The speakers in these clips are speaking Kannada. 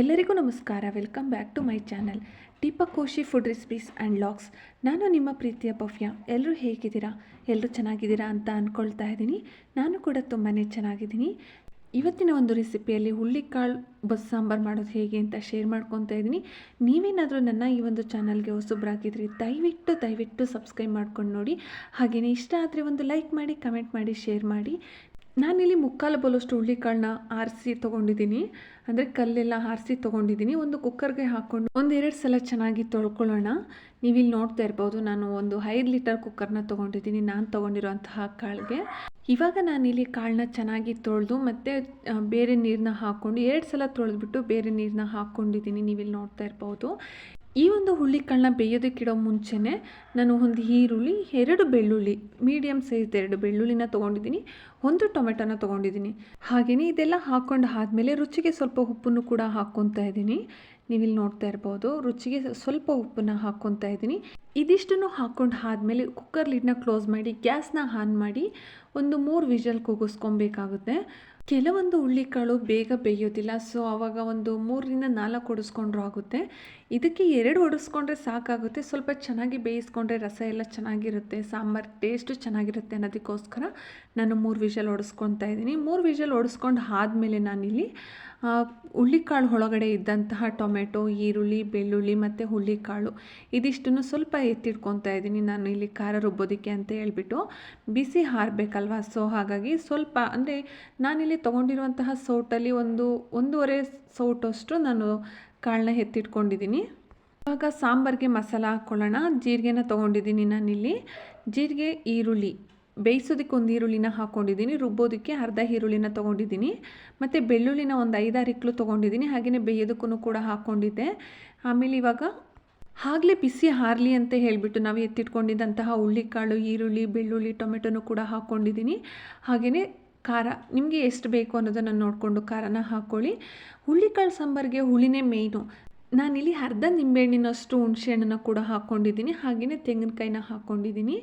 ಎಲ್ಲರಿಗೂ ನಮಸ್ಕಾರ. Welcome back to my channel Deepak Koshi food recipes and vlogs ನಾನು ನಿಮ್ಮ ಪ್ರೀತಿಯ ಭವ್ಯ. ಎಲ್ಲರೂ ಹೇಗಿದ್ದೀರಾ? ಎಲ್ಲರೂ ಚೆನ್ನಾಗಿದ್ದೀರಾ ಅಂತ ಅಂದ್ಕೊಳ್ತಾ ಇದ್ದೀನಿ. ನಾನು ಕೂಡ ತುಂಬಾ ಚೆನ್ನಾಗಿದ್ದೀನಿ. ಇವತ್ತಿನ ಒಂದು ರೆಸಿಪಿಯಲ್ಲಿ ಹುಳ್ಳಿಕಾಳು ಬಸ್ ಸಾಂಬಾರು ಮಾಡೋದು ಹೇಗೆ ಅಂತ ಶೇರ್ ಮಾಡ್ಕೊತಾ ಇದ್ದೀನಿ. ನೀವೇನಾದರೂ ನನ್ನ ಈ ಒಂದು ಚಾನಲ್ಗೆ ಹೊಸಬ್ರಾಗಿದ್ರಿ ದಯವಿಟ್ಟು ದಯವಿಟ್ಟು ಸಬ್ಸ್ಕ್ರೈಬ್ ಮಾಡ್ಕೊಂಡು ನೋಡಿ. ಹಾಗೆಯೇ ಇಷ್ಟ ಆದರೆ ಒಂದು ಲೈಕ್ ಮಾಡಿ ಕಮೆಂಟ್ ಮಾಡಿ ಶೇರ್ ಮಾಡಿ. ನಾನಿಲ್ಲಿ ಮುಕ್ಕಾಲು ಬಲೋಷ್ಟು ಹುಳ್ಳಿಕಾಳನ್ನ ಆರಿಸಿ ತೊಗೊಂಡಿದ್ದೀನಿ. ಅಂದರೆ ಕಲ್ಲೆಲ್ಲ ಆರಿಸಿ ತೊಗೊಂಡಿದ್ದೀನಿ. ಒಂದು ಕುಕ್ಕರ್ಗೆ ಹಾಕ್ಕೊಂಡು ಒಂದೆರಡು ಸಲ ಚೆನ್ನಾಗಿ ತೊಳ್ಕೊಳ್ಳೋಣ. ನೀವಿಲ್ಲಿ ನೋಡ್ತಾ ಇರ್ಬೋದು, ನಾನು ಒಂದು ಐದು ಲೀಟರ್ ಕುಕ್ಕರ್ನ ತೊಗೊಂಡಿದ್ದೀನಿ. ನಾನು ತೊಗೊಂಡಿರೋಂತಹ ಕಾಳಿಗೆ. ಇವಾಗ ನಾನಿಲ್ಲಿ ಕಾಳನ್ನ ಚೆನ್ನಾಗಿ ತೊಳೆದು ಮತ್ತು ಬೇರೆ ನೀರನ್ನ ಹಾಕ್ಕೊಂಡು ಎರಡು ಸಲ ತೊಳೆದ್ಬಿಟ್ಟು ಬೇರೆ ನೀರನ್ನ ಹಾಕ್ಕೊಂಡಿದ್ದೀನಿ ನೀವಿಲ್ಲಿ ನೋಡ್ತಾ ಇರ್ಬೋದು. ಈ ಒಂದು ಹುಳ್ಳಿಕಾಳನ್ನ ಬೇಯೋದಕ್ಕಿಡೋ ಮುಂಚೆನೆ ನಾನು ಒಂದು ಈರುಳ್ಳಿ, ಎರಡು ಬೆಳ್ಳುಳ್ಳಿ ಮೀಡಿಯಮ್ ಸೈಜ್ ಎರಡು ಬೆಳ್ಳುಳ್ಳಿನ ತೊಗೊಂಡಿದ್ದೀನಿ. ಒಂದು ಟೊಮೆಟೊನ ತೊಗೊಂಡಿದ್ದೀನಿ. ಹಾಗೆಯೇ ಇದೆಲ್ಲ ಹಾಕ್ಕೊಂಡು ಆದಮೇಲೆ ರುಚಿಗೆ ಸ್ವಲ್ಪ ಉಪ್ಪನ್ನು ಕೂಡ ಹಾಕ್ಕೊತಾ ಇದ್ದೀನಿ. ನೀವಿಲ್ಲಿ ನೋಡ್ತಾ ಇರ್ಬೋದು. ರುಚಿಗೆ ಸ್ವಲ್ಪ ಉಪ್ಪನ್ನು ಹಾಕ್ಕೊತಾ ಇದ್ದೀನಿ. ಇದಿಷ್ಟನ್ನು ಹಾಕ್ಕೊಂಡು ಆದಮೇಲೆ ಕುಕ್ಕರ್ ಲಿಡ್ನ ಕ್ಲೋಸ್ ಮಾಡಿ ಗ್ಯಾಸ್ನ ಆನ್ ಮಾಡಿ ಒಂದು ಮೂರು ವಿಷಲ್ ಕೂಗಿಸ್ಕೊಬೇಕಾಗುತ್ತೆ. ಕೆಲವೊಂದು ಹುಳ್ಳಿಕಾಳು ಬೇಗ ಬೇಯೋದಿಲ್ಲ ಸೊ ಆವಾಗ ಒಂದು ಮೂರರಿಂದ ನಾಲ್ಕು ಹೊಡಿಸ್ಕೊಂಡ್ರೂ ಆಗುತ್ತೆ. ಇದಕ್ಕೆ ಎರಡು ಹೊಡಿಸ್ಕೊಂಡ್ರೆ ಸಾಕಾಗುತ್ತೆ, ಸ್ವಲ್ಪ ಚೆನ್ನಾಗಿ ಬೇಯಿಸ್ಕೊಂಡ್ರೆ ರಸ ಎಲ್ಲ ಚೆನ್ನಾಗಿರುತ್ತೆ, ಸಾಂಬಾರು ಟೇಸ್ಟು ಚೆನ್ನಾಗಿರುತ್ತೆ ಅನ್ನೋದಕ್ಕೋಸ್ಕರ ನಾನು ಮೂರು ವಿಷಲ್ ಹೊಡಿಸ್ಕೊತಾ ಇದ್ದೀನಿ. ಮೂರು ವಿಷಲ್ ಹೊಡಿಸ್ಕೊಂಡು ಆದಮೇಲೆ ನಾನಿಲ್ಲಿ ಹುಳ್ಳಿಕಾಳು ಒಳಗಡೆ ಇದ್ದಂತಹ ಟೊಮೆಟೊ, ಈರುಳ್ಳಿ, ಬೆಳ್ಳುಳ್ಳಿ ಮತ್ತು ಹುಳ್ಳಿಕಾಳು. ಇದಿಷ್ಟನ್ನು ಸ್ವಲ್ಪ ಎತ್ತಿಟ್ಕೊತಾ ಇದ್ದೀನಿ. ನಾನು ಇಲ್ಲಿ ಖಾರ ರುಬ್ಬೋದಕ್ಕೆ ಅಂತ ಹೇಳ್ಬಿಟ್ಟು ಬಿಸಿ ಹಾರಬೇಕಲ್ವಾ? ಸೊ ಹಾಗಾಗಿ ಸ್ವಲ್ಪ ಅಂದರೆ ನಾನಿಲ್ಲಿ ತೊಗೊಂಡಿರುವಂತಹ ಸೌಟಲ್ಲಿ ಒಂದು ಒಂದೂವರೆ ಸೌಟಷ್ಟು ನಾನು ಕಾಳನ್ನ ಎತ್ತಿಟ್ಕೊಂಡಿದ್ದೀನಿ. ಇವಾಗ ಸಾಂಬಾರಿಗೆ ಮಸಾಲ ಹಾಕ್ಕೊಳ್ಳೋಣ ಜೀರಿಗೆನ ತೊಗೊಂಡಿದ್ದೀನಿ ನಾನಿಲ್ಲಿ. ಜೀರಿಗೆ, ಈರುಳ್ಳಿ. ಬೇಯಿಸೋದಕ್ಕೆ ಒಂದು ಈರುಳ್ಳಿನ ಹಾಕ್ಕೊಂಡಿದ್ದೀನಿ ರುಬ್ಬೋದಕ್ಕೆ ಅರ್ಧ ಈರುಳ್ಳಿನ ತೊಗೊಂಡಿದ್ದೀನಿ. ಮತ್ತು ಬೆಳ್ಳುಳ್ಳಿನ ಒಂದು ಐದಾರು ಇಕ್ಕಲು ತೊಗೊಂಡಿದ್ದೀನಿ. ಹಾಗೆಯೇ ಬೇಯೋದಕ್ಕೂ ಕೂಡ ಹಾಕ್ಕೊಂಡಿದ್ದೆ ಆಮೇಲೆ ಇವಾಗ ಆಗಲೇ ಬಿಸಿ ಹಾರಲಿ ಅಂತ ಹೇಳಿಬಿಟ್ಟು ನಾವು ಎತ್ತಿಟ್ಕೊಂಡಿದ್ದಂತಹ ಹುಳ್ಳಿಕಾಳು ಈರುಳ್ಳಿ, ಬೆಳ್ಳುಳ್ಳಿ, ಟೊಮೆಟೊನು ಕೂಡ ಹಾಕ್ಕೊಂಡಿದ್ದೀನಿ. ಹಾಗೆಯೇ ಖಾರ, ನಿಮಗೆ ಎಷ್ಟು ಬೇಕು ಅನ್ನೋದನ್ನು ನೋಡಿಕೊಂಡು ಖಾರನ ಹಾಕ್ಕೊಳ್ಳಿ ಹುಳ್ಳಿಕಾಳು ಸಾಂಬಾರಿಗೆ ಹುಳಿನೇ ಮೇಯ್ನು ನಾನಿಲ್ಲಿ ಅರ್ಧ ನಿಂಬೆಹಣ್ಣಿನಷ್ಟು ಹುಣಸೆಹಣ್ಣನ್ನು ಕೂಡ ಹಾಕ್ಕೊಂಡಿದ್ದೀನಿ ಹಾಗೆಯೇ ತೆಂಗಿನಕಾಯಿನ ಹಾಕ್ಕೊಂಡಿದ್ದೀನಿ.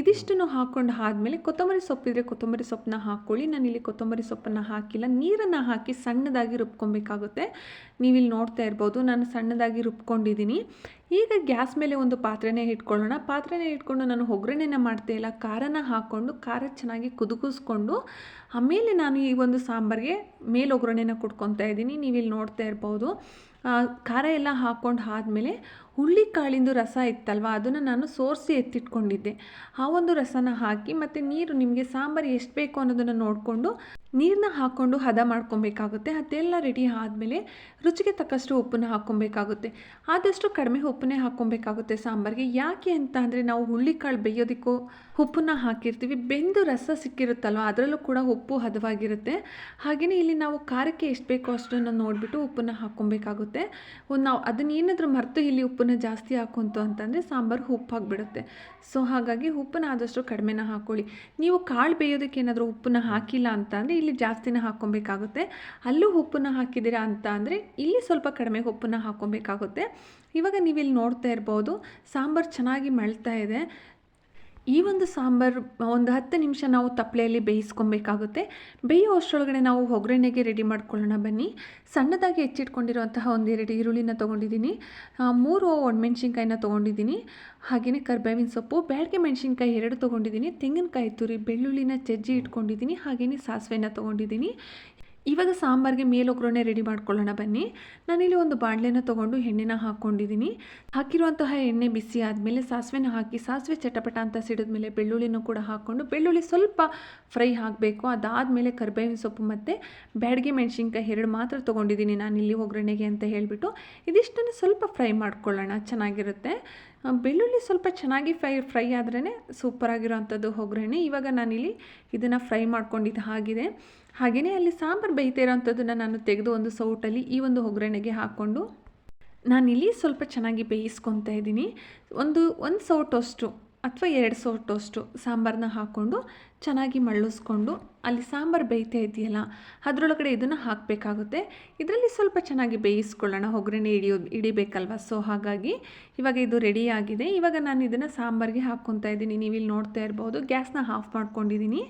ಇದಿಷ್ಟನ್ನು ಹಾಕ್ಕೊಂಡು ಆದಮೇಲೆ ಕೊತ್ತಂಬರಿ ಸೊಪ್ಪಿದ್ರೆ ಕೊತ್ತಂಬರಿ ಸೊಪ್ಪನ್ನ ಹಾಕ್ಕೊಳ್ಳಿ. ನಾನಿಲ್ಲಿ ಕೊತ್ತಂಬರಿ ಸೊಪ್ಪನ್ನು ಹಾಕಿಲ್ಲ. ನೀರನ್ನು ಹಾಕಿ ಸಣ್ಣದಾಗಿ ರುಬ್ಕೊಬೇಕಾಗುತ್ತೆ. ನೀವಿಲ್ಲಿ ನೋಡ್ತಾ ಇರ್ಬೋದು, ನಾನು ಸಣ್ಣದಾಗಿ ರುಬ್ಕೊಂಡಿದ್ದೀನಿ. ಈಗ ಗ್ಯಾಸ್ ಮೇಲೆ ಒಂದು ಪಾತ್ರೆನೇ ಇಟ್ಕೊಳ್ಳೋಣ. ಪಾತ್ರೆನೇ ಇಟ್ಕೊಂಡು ನಾನು ಒಗ್ಗರಣೆನ ಮಾಡ್ತಾ ಇಲ್ಲ. ಖಾರನ ಹಾಕ್ಕೊಂಡು, ಖಾರ ಚೆನ್ನಾಗಿ ಕುದುಗಿಸ್ಕೊಂಡು, ಆಮೇಲೆ ನಾನು ಈ ಒಂದು ಸಾಂಬಾರಿಗೆ ಮೇಲೆ ಒಗ್ಗರಣೆನ ಇದ್ದೀನಿ. ನೀವಿಲ್ಲಿ ನೋಡ್ತಾ ಇರ್ಬೋದು. ಖಾರ ಎಲ್ಲ ಹಾಕ್ಕೊಂಡು ಆದಮೇಲೆ ಹುಳ್ಳಿಕಾಳಿಂದು ರಸ ಇತ್ತಲ್ವ? ಅದನ್ನು ನಾನು ಸೋರಿಸಿ ಎತ್ತಿಟ್ಕೊಂಡಿದ್ದೆ. ಆ ಒಂದು ರಸನ ಹಾಕಿ ಮತ್ತು ನೀರು ನಿಮಗೆ ಸಾಂಬಾರು ಎಷ್ಟು ಬೇಕು ಅನ್ನೋದನ್ನು ನೋಡಿಕೊಂಡು ನೀರನ್ನ ಹಾಕ್ಕೊಂಡು ಹದ ಮಾಡ್ಕೊಬೇಕಾಗುತ್ತೆ. ಅದೆಲ್ಲ ರೆಡಿ ಆದಮೇಲೆ ರುಚಿಗೆ ತಕ್ಕಷ್ಟು ಉಪ್ಪನ್ನ ಹಾಕ್ಕೊಬೇಕಾಗುತ್ತೆ. ಆದಷ್ಟು ಕಡಿಮೆ ಉಪ್ಪನ್ನೇ ಹಾಕ್ಕೊಬೇಕಾಗುತ್ತೆ ಸಾಂಬಾರಿಗೆ. ಯಾಕೆ ಅಂತ ಅಂದರೆ ನಾವು ಹುಳ್ಳಿಕಾಳು ಬೇಯೋದಕ್ಕೂ ಉಪ್ಪನ್ನ ಹಾಕಿರ್ತೀವಿ. ಬೆಂದು ರಸ ಸಿಕ್ಕಿರುತ್ತಲ್ವ, ಅದರಲ್ಲೂ ಕೂಡ ಉಪ್ಪು ಹದವಾಗಿರುತ್ತೆ. ಹಾಗೆಯೇ ಇಲ್ಲಿ ನಾವು ಖಾರಕ್ಕೆ ಎಷ್ಟು ಬೇಕೋ ಅಷ್ಟನ್ನು ನೋಡಿಬಿಟ್ಟು ಉಪ್ಪನ್ನ ಹಾಕ್ಕೊಬೇಕಾಗುತ್ತೆ. ಒಂದು ನಾವು ಅದನ್ನೇನಾದರೂ ಮರೆತು ಇಲ್ಲಿ ಉಪ್ಪನ್ನ ಜಾಸ್ತಿ ಹಾಕೊಂತು ಅಂತಂದರೆ ಸಾಂಬಾರು ಉಪ್ಪಾಗಿಬಿಡುತ್ತೆ. ಸೊ, ಹಾಗಾಗಿ ಉಪ್ಪನ್ನ ಆದಷ್ಟು ಕಡಿಮೆನ ಹಾಕ್ಕೊಳ್ಳಿ ನೀವು ಕಾಳು ಬೇಯೋದಕ್ಕೆ ಏನಾದರೂ ಉಪ್ಪನ್ನ ಹಾಕಿಲ್ಲ ಅಂತ ಅಂದರೆ ಇಲ್ಲಿ ಜಾಸ್ತಿನ ಹಾಕ್ಕೊಬೇಕಾಗುತ್ತೆ. ಅಲ್ಲೂ ಉಪ್ಪನ್ನ ಹಾಕಿದ್ದೀರಾ ಅಂತ ಅಂದರೆ ಇಲ್ಲಿ ಸ್ವಲ್ಪ ಕಡಿಮೆ ಉಪ್ಪನ್ನ ಹಾಕ್ಕೊಬೇಕಾಗುತ್ತೆ. ಇವಾಗ ನೀವಿಲ್ಲಿ ನೋಡ್ತಾ ಇರ್ಬೋದು, ಸಾಂಬಾರು ಚೆನ್ನಾಗಿ ಮಳ್ತಾ ಇದೆ. ಈ ಒಂದು ಸಾಂಬಾರು ಒಂದು ಹತ್ತು ನಿಮಿಷ ನಾವು ತಪ್ಪಲೆಯಲ್ಲಿ ಬೇಯಿಸ್ಕೊಬೇಕಾಗುತ್ತೆ. ಬೇಯೋ ಅಷ್ಟರೊಳಗಡೆ ನಾವು ಒಗ್ಗರಣೆಗೆ ರೆಡಿ ಮಾಡ್ಕೊಳ್ಳೋಣ ಬನ್ನಿ. ಸಣ್ಣದಾಗಿ ಹೆಚ್ಚಿಟ್ಕೊಂಡಿರುವಂತಹ ಒಂದೆರಡು ಈರುಳ್ಳಿನ ತೊಗೊಂಡಿದ್ದೀನಿ. ಮೂರು ಒಣಮೆಣ್ಸಿನ್ಕಾಯಿನ ತೊಗೊಂಡಿದ್ದೀನಿ. ಹಾಗೆಯೇ ಕರ್ಬೇವಿನ ಸೊಪ್ಪು ಬ್ಯಾಡಿಗೆ ಮೆಣಸಿನ್ಕಾಯಿ ಎರಡು ತೊಗೊಂಡಿದ್ದೀನಿ. ತೆಂಗಿನಕಾಯಿ ತುರಿ, ಬೆಳ್ಳುಳ್ಳಿನ ಜಜ್ಜಿ ಇಟ್ಕೊಂಡಿದ್ದೀನಿ. ಹಾಗೆಯೇ ಸಾಸಿವೆನ ತೊಗೊಂಡಿದ್ದೀನಿ. ಇವಾಗ ಸಾಂಬಾರಿಗೆ ಮೇಲೊಗ್ಗರಣೆ ರೆಡಿ ಮಾಡ್ಕೊಳ್ಳೋಣ ಬನ್ನಿ. ನಾನಿಲ್ಲಿ ಒಂದು ಬಾಣಲೆನ ತೊಗೊಂಡು ಎಣ್ಣೆನ ಹಾಕ್ಕೊಂಡಿದ್ದೀನಿ. ಹಾಕಿರುವಂತಹ ಎಣ್ಣೆ ಬಿಸಿ ಆದಮೇಲೆ ಸಾಸಿವೆನ ಹಾಕಿ, ಸಾಸಿವೆ ಚಟಪಟ ಅಂತ ಸಿಡಿದ್ಮೇಲೆ ಬೆಳ್ಳುಳ್ಳಿನೂ ಕೂಡ ಹಾಕ್ಕೊಂಡು, ಬೆಳ್ಳುಳ್ಳಿ ಸ್ವಲ್ಪ ಫ್ರೈ ಆಗಬೇಕು. ಅದಾದಮೇಲೆ ಕರಿಬೇವಿನ ಸೊಪ್ಪು ಮತ್ತು ಬ್ಯಾಡಿಗೆ ಮೆಣಸಿನ್ಕಾಯಿ ಎರಡು ಮಾತ್ರ ತೊಗೊಂಡಿದ್ದೀನಿ ನಾನಿಲ್ಲಿ ಒಗ್ಗರಣೆಗೆ ಅಂತ ಹೇಳಿಬಿಟ್ಟು. ಇದಿಷ್ಟನ್ನು ಸ್ವಲ್ಪ ಫ್ರೈ ಮಾಡ್ಕೊಳ್ಳೋಣ, ಚೆನ್ನಾಗಿರುತ್ತೆ. ಬೆಳ್ಳುಳ್ಳಿ ಸ್ವಲ್ಪ ಚೆನ್ನಾಗಿ ಫ್ರೈ ಫ್ರೈ ಆದ್ರೇ ಸೂಪರಾಗಿರೋವಂಥದ್ದು ಒಗ್ಗರಣೆ. ಇವಾಗ ನಾನಿಲ್ಲಿ ಇದನ್ನು ಫ್ರೈ ಮಾಡ್ಕೊಂಡಿದ್ದು ಆಗಿದೆ ಹಾಗೆಯೇ ಅಲ್ಲಿ ಸಾಂಬಾರು ಬೇಯ್ತಾ ಇರೋವಂಥದ್ದನ್ನು ನಾನು ತೆಗೆದು ಒಂದು ಸೌಟಲ್ಲಿ ಈ ಒಂದು ಒಗ್ಗರಣೆಗೆ ಹಾಕ್ಕೊಂಡು ನಾನಿಲ್ಲಿ ಸ್ವಲ್ಪ ಚೆನ್ನಾಗಿ ಬೇಯಿಸ್ಕೊತಾ ಇದ್ದೀನಿ. ಒಂದು ಒಂದು ಸೌಟಷ್ಟು ಅಥವಾ ಎರಡು ಸೋಟೋಷ್ಟು ಸಾಂಬಾರನ್ನ ಹಾಕ್ಕೊಂಡು ಚೆನ್ನಾಗಿ ಮಳ್ಳಿಸ್ಕೊಂಡು ಅಲ್ಲಿ ಸಾಂಬಾರು ಬೇಯ್ತಾ ಇದೆಯಲ್ಲ, ಅದರೊಳಗಡೆ ಇದನ್ನು ಹಾಕಬೇಕಾಗುತ್ತೆ. ಇದರಲ್ಲಿ ಸ್ವಲ್ಪ ಚೆನ್ನಾಗಿ ಬೇಯಿಸ್ಕೊಳ್ಳೋಣ, ಒಗ್ಗರಣೆ ಹಿಡಿಯೋದು ಹಿಡಿಬೇಕಲ್ವ? ಸೊ ಹಾಗಾಗಿ ಇವಾಗ ಇದು ರೆಡಿಯಾಗಿದೆ ಇವಾಗ ನಾನು ಇದನ್ನು ಸಾಂಬಾರಿಗೆ ಹಾಕ್ಕೊತಾ ಇದ್ದೀನಿ. ನೀವು ಇಲ್ಲಿ ನೋಡ್ತಾ ಇರ್ಬೋದು, ಗ್ಯಾಸ್ನ ಆಫ್ ಮಾಡ್ಕೊಂಡಿದ್ದೀನಿ.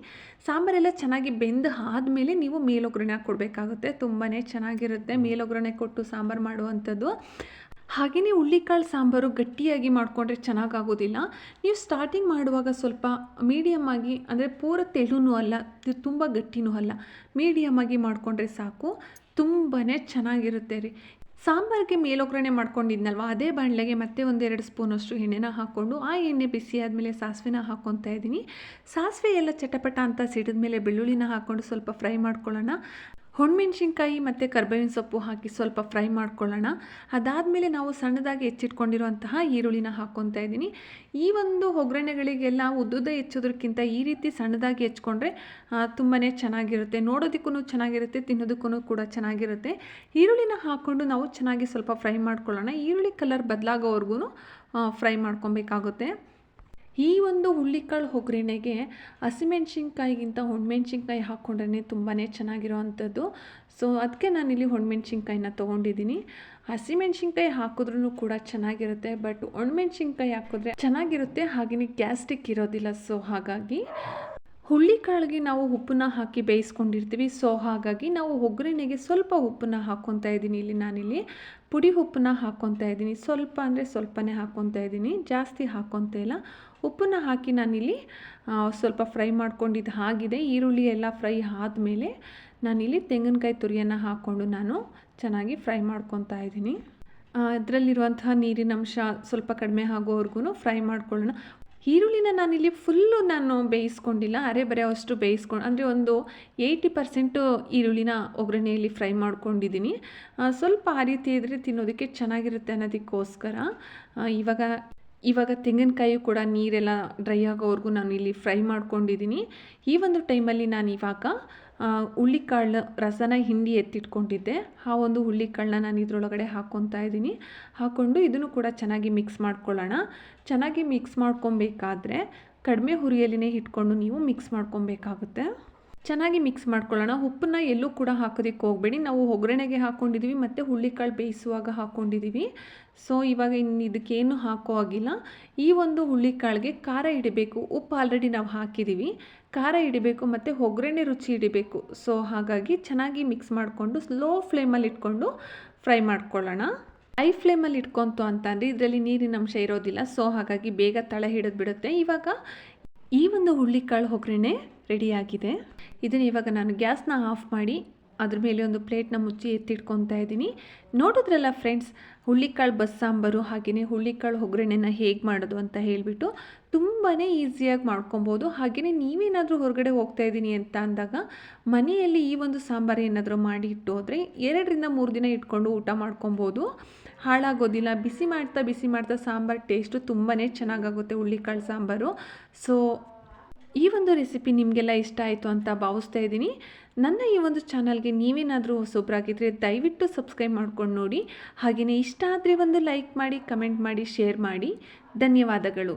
ಸಾಂಬಾರೆಲ್ಲ ಚೆನ್ನಾಗಿ ಬೆಂದು ಆದಮೇಲೆ ನೀವು ಮೇಲೊಗ್ಗರಣೆ ಕೊಡಬೇಕಾಗುತ್ತೆ ತುಂಬಾ ಚೆನ್ನಾಗಿರುತ್ತೆ. ಮೇಲೊಗ್ಗರಣೆ ಕೊಟ್ಟು ಸಾಂಬಾರು ಮಾಡುವಂಥದ್ದು. ಹಾಗೆಯೇ ಹುಳ್ಳಿಕಾಳು ಸಾಂಬಾರು ಗಟ್ಟಿಯಾಗಿ ಮಾಡಿಕೊಂಡ್ರೆ ಚೆನ್ನಾಗಾಗೋದಿಲ್ಲ. ನೀವು ಸ್ಟಾರ್ಟಿಂಗ್ ಮಾಡುವಾಗ ಸ್ವಲ್ಪ ಮೀಡಿಯಮ್ ಆಗಿ, ಅಂದರೆ ಪೂರ ತೆಳುನೂ ಅಲ್ಲ ತುಂಬ ಗಟ್ಟಿನೂ ಅಲ್ಲ ಮೀಡಿಯಮ್ ಆಗಿ ಮಾಡಿಕೊಂಡ್ರೆ ಸಾಕು ತುಂಬಾ ಚೆನ್ನಾಗಿರುತ್ತೆ ರೀ. ಸಾಂಬಾರಿಗೆ ಮೇಲೊಗ್ಗರಣೆ ಮಾಡ್ಕೊಂಡಿದ್ನಲ್ವ, ಅದೇ ಬಾಣಲೆಗೆ ಮತ್ತೆ ಒಂದೆರಡು ಸ್ಪೂನಷ್ಟು ಎಣ್ಣೆನ ಹಾಕ್ಕೊಂಡು, ಆ ಎಣ್ಣೆ ಬಿಸಿ ಆದಮೇಲೆ ಸಾಸಿವೆನ ಹಾಕ್ಕೊತಾ ಇದ್ದೀನಿ. ಸಾಸಿವೆ ಎಲ್ಲ ಚಟಪಟ ಅಂತ ಸಿಡಿದ ಮೇಲೆ ಬೆಳ್ಳುಳ್ಳಿನ ಹಾಕ್ಕೊಂಡು ಸ್ವಲ್ಪ ಫ್ರೈ ಮಾಡ್ಕೊಳ್ಳೋಣ. ಹೊಣ್ಮೆಣ್ಸಿನ್ಕಾಯಿ ಮತ್ತು ಕರ್ಬೇವಿನ ಸೊಪ್ಪು ಹಾಕಿ ಸ್ವಲ್ಪ ಫ್ರೈ ಮಾಡ್ಕೊಳ್ಳೋಣ. ಅದಾದಮೇಲೆ ನಾವು ಸಣ್ಣದಾಗಿ ಹೆಚ್ಚಿಟ್ಕೊಂಡಿರುವಂತಹ ಈರುಳ್ಳಿನ ಹಾಕ್ಕೊತಾ ಇದ್ದೀನಿ. ಈ ಒಂದು ಒಗ್ಗರಣೆಗಳಿಗೆಲ್ಲ ಉದ್ದುದ್ದ ಹೆಚ್ಚೋದ್ರಕ್ಕಿಂತ ಈ ರೀತಿ ಸಣ್ಣದಾಗಿ ಹೆಚ್ಕೊಂಡ್ರೆ ತುಂಬಾ ಚೆನ್ನಾಗಿರುತ್ತೆ. ನೋಡೋದಕ್ಕೂ ಚೆನ್ನಾಗಿರುತ್ತೆ ತಿನ್ನೋದಕ್ಕೂ ಕೂಡ ಚೆನ್ನಾಗಿರುತ್ತೆ. ಈರುಳ್ಳಿನ ಹಾಕ್ಕೊಂಡು ನಾವು ಚೆನ್ನಾಗಿ ಸ್ವಲ್ಪ ಫ್ರೈ ಮಾಡ್ಕೊಳ್ಳೋಣ. ಈರುಳ್ಳಿ ಕಲರ್ ಬದಲಾಗೋವರೆಗೂ ಫ್ರೈ ಮಾಡ್ಕೊಬೇಕಾಗುತ್ತೆ. ಈ ಒಂದು ಹುಳ್ಳಿಕಾಳು ಒಗ್ಗರಣೆಗೆ ಹಸಿಮೆಣ್ಸಿನ್ಕಾಯಿಗಿಂತ ಒಣಮೆಣ್ಸಿನ್ಕಾಯಿ ಹಾಕ್ಕೊಂಡ್ರೆ ತುಂಬಾ ಚೆನ್ನಾಗಿರೋವಂಥದ್ದು. ಸೊ ಅದಕ್ಕೆ ನಾನಿಲ್ಲಿ ಒಣಮೆಣ್ಸಿನ್ಕಾಯಿನ ತೊಗೊಂಡಿದ್ದೀನಿ. ಹಸಿಮೆಣ್ಸಿನ್ಕಾಯಿ ಹಾಕಿದ್ರೂ ಕೂಡ ಚೆನ್ನಾಗಿರುತ್ತೆ ಬಟ್ ಒಣಮೆಣ್ಸಿನ್ಕಾಯಿ ಹಾಕಿದ್ರೆ ಚೆನ್ನಾಗಿರುತ್ತೆ ಹಾಗೆಯೇ ಗ್ಯಾಸ್ಟಿಕ್ ಇರೋದಿಲ್ಲ. ಸೊ ಹಾಗಾಗಿ ಹುಳ್ಳಿಕಾಳಿಗೆ ನಾವು ಉಪ್ಪನ್ನ ಹಾಕಿ ಬೇಯಿಸ್ಕೊಂಡಿರ್ತೀವಿ. ಸೊ ಹಾಗಾಗಿ ನಾವು ಒಗ್ಗರಣೆಗೆ ಸ್ವಲ್ಪ ಉಪ್ಪನ್ನ ಹಾಕ್ಕೊತಾ ಇದ್ದೀನಿ ಇಲ್ಲಿ ನಾನಿಲ್ಲಿ. ಪುಡಿ ಉಪ್ಪನ್ನ ಹಾಕ್ಕೊತಾ ಇದ್ದೀನಿ. ಸ್ವಲ್ಪ ಅಂದರೆ ಸ್ವಲ್ಪನೇ ಹಾಕ್ಕೊತಾ ಇದ್ದೀನಿ. ಜಾಸ್ತಿ ಹಾಕ್ಕೊತಾ ಇಲ್ಲ. ಉಪ್ಪನ್ನ ಹಾಕಿ ನಾನಿಲ್ಲಿ ಸ್ವಲ್ಪ ಫ್ರೈ ಮಾಡ್ಕೊಂಡಿದ್ದು ಆಗಿದೆ. ಈರುಳ್ಳಿ ಎಲ್ಲ ಫ್ರೈ ಆದಮೇಲೆ ನಾನಿಲ್ಲಿ ತೆಂಗಿನಕಾಯಿ ತುರಿಯನ್ನು ಹಾಕ್ಕೊಂಡು ನಾನು ಚೆನ್ನಾಗಿ ಫ್ರೈ ಮಾಡ್ಕೊತಾ ಇದ್ದೀನಿ. ಅದರಲ್ಲಿರುವಂತಹ ನೀರಿನ ಅಂಶ ಸ್ವಲ್ಪ ಕಡಿಮೆ ಆಗೋವರೆಗೂ ಫ್ರೈ ಮಾಡ್ಕೊಳ್ಳೋಣ. ಈರುಳ್ಳಿನ ನಾನಿಲ್ಲಿ ಫುಲ್ಲು ನಾನು ಬೇಯಿಸ್ಕೊಂಡಿಲ್ಲ ಅರೆ ಬರೆ ಅಷ್ಟು ಬೇಯಿಸ್ಕೊಂಡು ಅಂದರೆ ಒಂದು ಏಯ್ಟಿ ಪರ್ಸೆಂಟು ಈರುಳ್ಳಿನ ಒಗ್ಗರಣೆಯಲ್ಲಿ ಫ್ರೈ ಮಾಡ್ಕೊಂಡಿದ್ದೀನಿ. ಸ್ವಲ್ಪ ಆ ರೀತಿ ಇದ್ದರೆ ತಿನ್ನೋದಕ್ಕೆ ಚೆನ್ನಾಗಿರುತ್ತೆ ಅನ್ನೋದಕ್ಕೋಸ್ಕರ ಇವಾಗ ಇವಾಗ ತೆಂಗಿನಕಾಯಿ ಕೂಡ ನೀರೆಲ್ಲ ಡ್ರೈ ಆಗೋವರೆಗೂ ನಾನು ಇಲ್ಲಿ ಫ್ರೈ ಮಾಡ್ಕೊಂಡಿದ್ದೀನಿ. ಈ ಒಂದು ಟೈಮಲ್ಲಿ ನಾನು ಇವಾಗ ಹುಳ್ಳಿಕಾಳು ರಸನ ಹಿಂಡಿ ಎತ್ತಿಟ್ಕೊಂಡಿದ್ದೆ. ಆ ಒಂದು ಹುಳ್ಳಿಕಾಳನ್ನ ನಾನು ಇದರೊಳಗಡೆ ಹಾಕ್ಕೊತಾ ಇದ್ದೀನಿ. ಹಾಕ್ಕೊಂಡು ಇದನ್ನು ಕೂಡ ಚೆನ್ನಾಗಿ ಮಿಕ್ಸ್ ಮಾಡ್ಕೊಳ್ಳೋಣ. ಚೆನ್ನಾಗಿ ಮಿಕ್ಸ್ ಮಾಡ್ಕೊಬೇಕಾದ್ರೆ ಕಡಿಮೆ ಹುರಿಯಲ್ಲಿನೇ ಇಟ್ಕೊಂಡು ನೀವು ಮಿಕ್ಸ್ ಮಾಡ್ಕೊಬೇಕಾಗುತ್ತೆ. ಚೆನ್ನಾಗಿ ಮಿಕ್ಸ್ ಮಾಡ್ಕೊಳ್ಳೋಣ. ಉಪ್ಪನ್ನ ಎಲ್ಲೂ ಕೂಡ ಹಾಕೋದಕ್ಕೆ ಹೋಗಬೇಡಿ. ನಾವು ಒಗ್ಗರಣೆಗೆ ಹಾಕ್ಕೊಂಡಿದ್ದೀವಿ ಮತ್ತು ಹುಳ್ಳಿಕಾಳು ಬೇಯಿಸುವಾಗ ಹಾಕ್ಕೊಂಡಿದ್ದೀವಿ ಸೊ ಇವಾಗ ಇನ್ನು ಇದಕ್ಕೇನು ಹಾಕೋ ಆಗಿಲ್ಲ ಈ ಒಂದು ಹುಳ್ಳಿಕಾಳಿಗೆ ಖಾರ ಹಿಡಿಬೇಕು ಉಪ್ಪು ಆಲ್ರೆಡಿ ನಾವು ಹಾಕಿದ್ದೀವಿ ಖಾರ ಹಿಡಿಬೇಕು ಮತ್ತು ಒಗ್ಗರಣೆ ರುಚಿ ಹಿಡಿಬೇಕು ಸೊ ಹಾಗಾಗಿ ಚೆನ್ನಾಗಿ ಮಿಕ್ಸ್ ಮಾಡಿಕೊಂಡು ಸ್ಲೋ ಫ್ಲೇಮಲ್ಲಿ ಇಟ್ಕೊಂಡು ಫ್ರೈ ಮಾಡ್ಕೊಳ್ಳೋಣ. ಐ ಫ್ಲೇಮಲ್ಲಿ ಇಟ್ಕೊಂತು ಅಂತಂದರೆ ಇದರಲ್ಲಿ ನೀರಿನ ಅಂಶ ಇರೋದಿಲ್ಲ. ಸೊ ಹಾಗಾಗಿ ಬೇಗ ತಳ ಹಿಡಿದು ಬಿಡುತ್ತೆ. ಇವಾಗ ಈ ಒಂದು ಹುಳ್ಳಿಕಾಳು ಒಗ್ಗರಣೆ ರೆಡಿಯಾಗಿದೆ ಇದನ್ನು ಇವಾಗ ನಾನು ಗ್ಯಾಸ್ನ ಆಫ್ ಮಾಡಿ ಅದ್ರ ಮೇಲೆ ಒಂದು ಪ್ಲೇಟ್ನ ಮುಚ್ಚಿ ಎತ್ತಿಟ್ಕೊತಾ ಇದ್ದೀನಿ. ನೋಡಿದ್ರಲ್ಲ ಫ್ರೆಂಡ್ಸ್ ಹುಳ್ಳಿಕಾಳು ಬಸ್ಸಾಂಬಾರು ಹಾಗೆಯೇ ಹುಳ್ಳಿಕಾಳು ಒಗ್ಗರಣೆನ ಹೇಗೆ ಮಾಡೋದು ಅಂತ ಹೇಳಿಬಿಟ್ಟು ತುಂಬಾ ಈಸಿಯಾಗಿ ಮಾಡ್ಕೊಬೋದು. ಹಾಗೆಯೇ ನೀವೇನಾದರೂ ಹೊರಗಡೆ ಹೋಗ್ತಾ ಇದ್ದೀನಿ ಅಂತ ಅಂದಾಗ ಮನೆಯಲ್ಲಿ ಈ ಒಂದು ಸಾಂಬಾರು ಏನಾದರೂ ಮಾಡಿ ಇಟ್ಟು ಹೋದರೆ ಎರಡರಿಂದ ಮೂರು ದಿನ ಇಟ್ಕೊಂಡು ಊಟ ಮಾಡ್ಕೊಬೋದು. ಹಾಳಾಗೋದಿಲ್ಲ. ಬಿಸಿ ಮಾಡ್ತಾ ಬಿಸಿ ಮಾಡ್ತಾ ಸಾಂಬಾರು ಟೇಸ್ಟು ತುಂಬಾ ಚೆನ್ನಾಗಾಗುತ್ತೆ ಹುಳ್ಳಿಕಾಳು ಸಾಂಬಾರು. ಸೊ ಈ ಒಂದು ರೆಸಿಪಿ ನಿಮಗೆಲ್ಲ ಇಷ್ಟ ಆಯಿತು ಅಂತ ಭಾವಿಸ್ತಾ ಇದ್ದೀನಿ. ನನ್ನ ಈ ಒಂದು ಚಾನಲ್ಗೆ ನೀವೇನಾದರೂ ಹೊಸೊಬ್ಬರಾಗಿದ್ದರೆ ದಯವಿಟ್ಟು ಸಬ್ಸ್ಕ್ರೈಬ್ ಮಾಡ್ಕೊಂಡು ನೋಡಿ. ಹಾಗೆಯೇ ಇಷ್ಟ ಆದರೆ ಒಂದು ಲೈಕ್ ಮಾಡಿ ಕಮೆಂಟ್ ಮಾಡಿ ಶೇರ್ ಮಾಡಿ. ಧನ್ಯವಾದಗಳು.